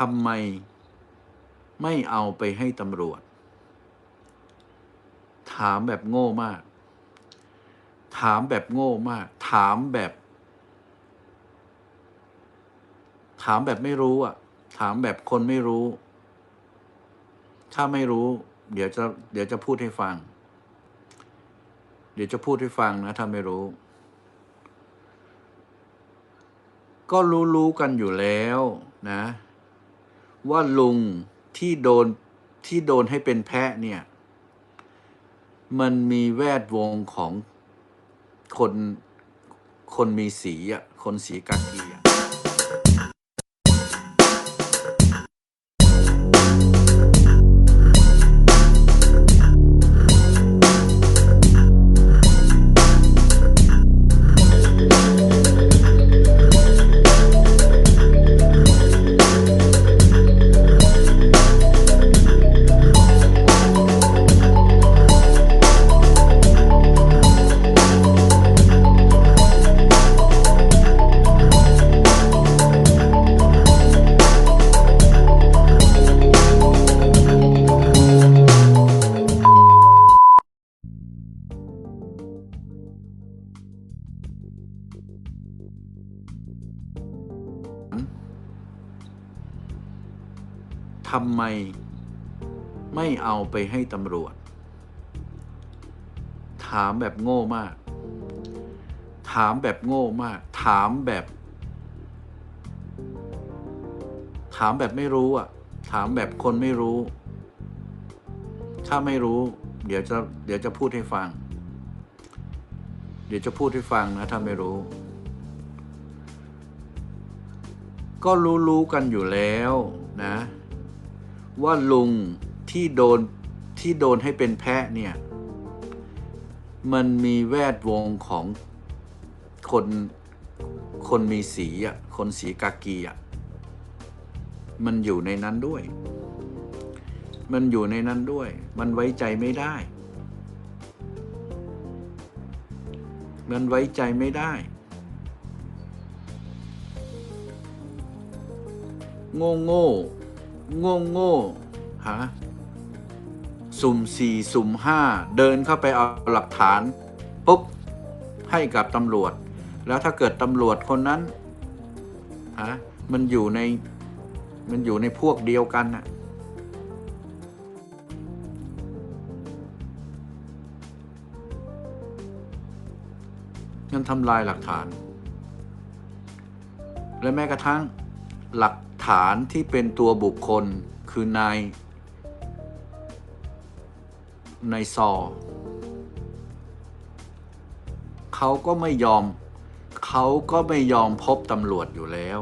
ทำไมไม่เอาไปให้ตำรวจ ถามแบบโง่มาก ถามแบบโง่มาก ถามแบบ ถามแบบไม่รู้อะ ถามแบบคนไม่รู้ ถ้าไม่รู้ เดี๋ยวจะเดี๋ยวจะพูดให้ฟัง เดี๋ยวจะพูดให้ฟังนะ ถ้าไม่รู้ ก็รู้รู้ๆกันอยู่แล้วนะ ว่าลุงที่โดนที่โดนให้เป็นแพะเนี่ย มันมีแวดวงของคนคนมีสีอะ คนสีกากี ทำไมไม่เอาไปให้ตำรวจ ถามแบบโง่มาก ถามแบบโง่มาก ถามแบบ ถามแบบไม่รู้อะ ถามแบบคนไม่รู้ ถ้าไม่รู้ เดี๋ยวจะเดี๋ยวจะพูดให้ฟัง เดี๋ยวจะพูดให้ฟังนะถ้าไม่รู้ ก็รู้รู้ๆกันอยู่แล้วนะ ว่าลุงที่โดนที่โดนให้เป็นแพะเนี่ย มันมีแวดวงของคนคนมีสีอะคนสีกากีอะมันอยู่ในนั้นด้วย มันอยู่ในนั้นด้วย มันไว้ใจไม่ได้ มันไว้ใจไม่ได้ โง่โง่โง่โง่ฮะสุ่มสี่สุ่มห้าเดินเข้าไปเอาหลักฐาน ปุ๊บ ให้กับตำรวจ แล้วถ้าเกิดตำรวจคนนั้นฮะมันอยู่ในมันอยู่ในพวกเดียวกันน่ะ มันทำลายหลักฐาน และแม้กระทั่งหลักฐานที่เป็นตัวบุคคลคือนายนายซอเขาก็ไม่ยอม เขาก็ไม่ยอมพบตำรวจอยู่แล้ว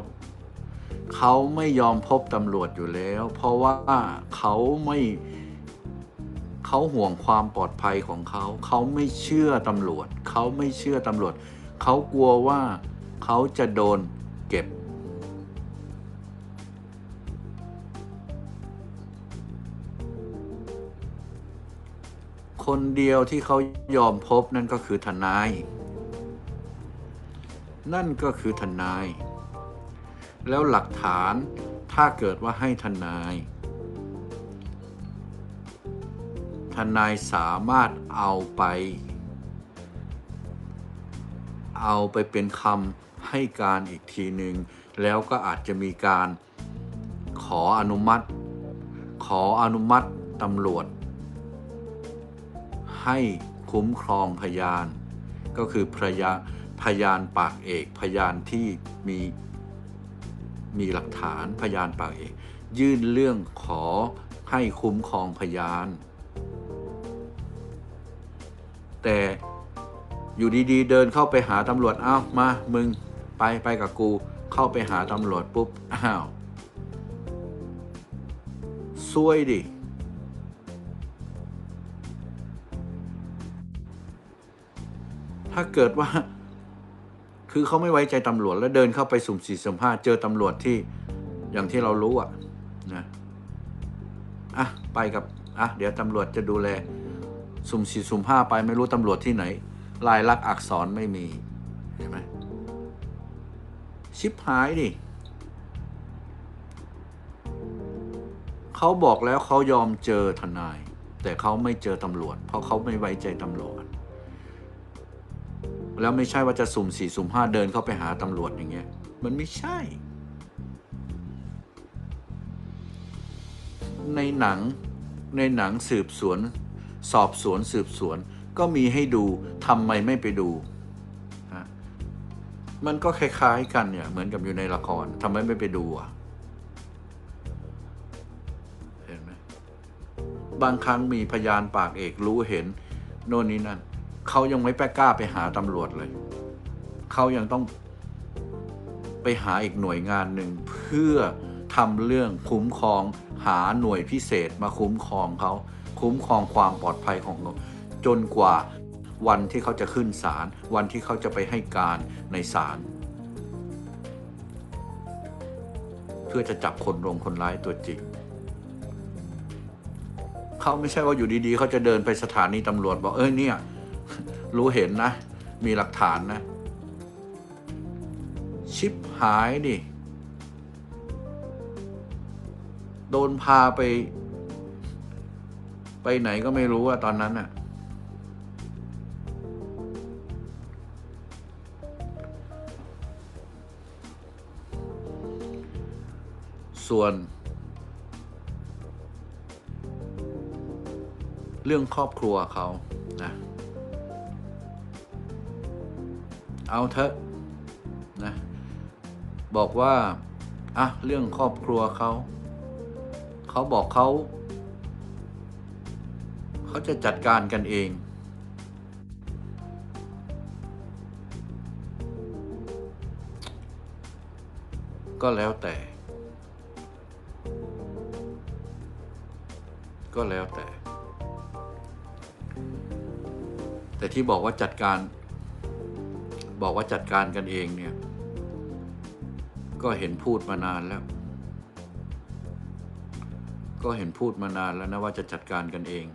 เขาไม่ยอมพบตำรวจอยู่แล้ว เพราะว่าเขาไม่ เขาห่วงความปลอดภัยของเขา เขาไม่เชื่อตำรวจ เขาไม่เชื่อตำรวจ เขากลัวว่าเขาจะโดนเก็บ คนเดียวที่เขายอมพบนั่นก็คือทนาย นั่นก็คือทนาย แล้วหลักฐานถ้าเกิดว่าให้ทนาย ทนายสามารถเอาไป เอาไปเป็นคำให้การอีกทีหนึ่งแล้วก็อาจจะมีการขออนุมัติ ขออนุมัติตำรวจ ให้คุ้มครองพยาน ก็คือพยานพยานปากเอก พยานที่มีมีหลักฐานพยานปากเอก ยื่นเรื่องขอให้คุ้มครองพยาน แต่อยู่ดีๆ เดินเข้าไปหาตำรวจอ้าวมามึงไปไปกับกู เข้าไปหาตำรวจปุ๊บอ้าวซวยดิถ้าเกิดว่า คือเขาไม่ไว้ใจตำรวจแล้วเดินเข้าไปสุ่มสี่สุ่มห้าเจอตำรวจที่อย่างที่เรารู้อะนะอะไปกับอะเดี๋ยวตำรวจจะดูแล สุ่มสี่สุ่มห้าไปไม่รู้ตำรวจที่ไหน ลายลักษณ์อักษรไม่มี เห็นไหมชิบหายดิเขาบอกแล้วเขายอมเจอทนาย แต่เขาไม่เจอตำรวจ เพราะเขาไม่ไว้ใจตำรวจ แล้วไม่ใช่ว่าจะสุ่มสี่สุ่มห้าเดินเข้าไปหาตำรวจอย่างเงี้ย มันไม่ใช่ ในหนังในหนังสืบสวน สอบสวนสืบสวน ก็มีให้ดูทำไมไม่ไปดูฮะมันก็คล้ายๆกันเนี่ย เหมือนกับอยู่ในละครทำไมไม่ไปดูอะเห็นไหมบางครั้งมีพยานปากเอกรู้เห็น โน่นนี่นั่นเขายังไม่ไปกล้าไปหาตำรวจเลยเขายังต้องไปหาอีกหน่วยงานหนึ่งเพื่อทำเรื่องคุ้มครองหาหน่วยพิเศษมาคุ้มครองเขา คุ้มครองความปลอดภัยของเขาจนกว่าวันที่เขาจะขึ้นศาลวันที่เขาจะไปให้การในศาลเพื่อจะจับคนลงคนร้ายตัวจริง เขาไม่ใช่ว่าอยู่ดีๆ เขาจะเดินไปสถานีตำรวจบอกเอ้ยเนี่ย รู้เห็นนะ มีหลักฐานนะ ชิปหายดิ โดนพาไป ไปไหนก็ไม่รู้อะตอนนั้นอะส่วน เรื่องครอบครัวเขานะเอาเถอะนะบอกว่าอะเรื่องครอบครัวเขา เขาบอกเขา เขาจะจัดการกันเอง ก็แล้วแต่ ก็แล้วแต่ แต่ที่บอกว่าจัดการ บอกว่าจัดการกันเองเนี่ย ก็เห็นพูดมานานแล้วก็เห็นพูดมานานแล้วนะว่าจะจัดการกันเอง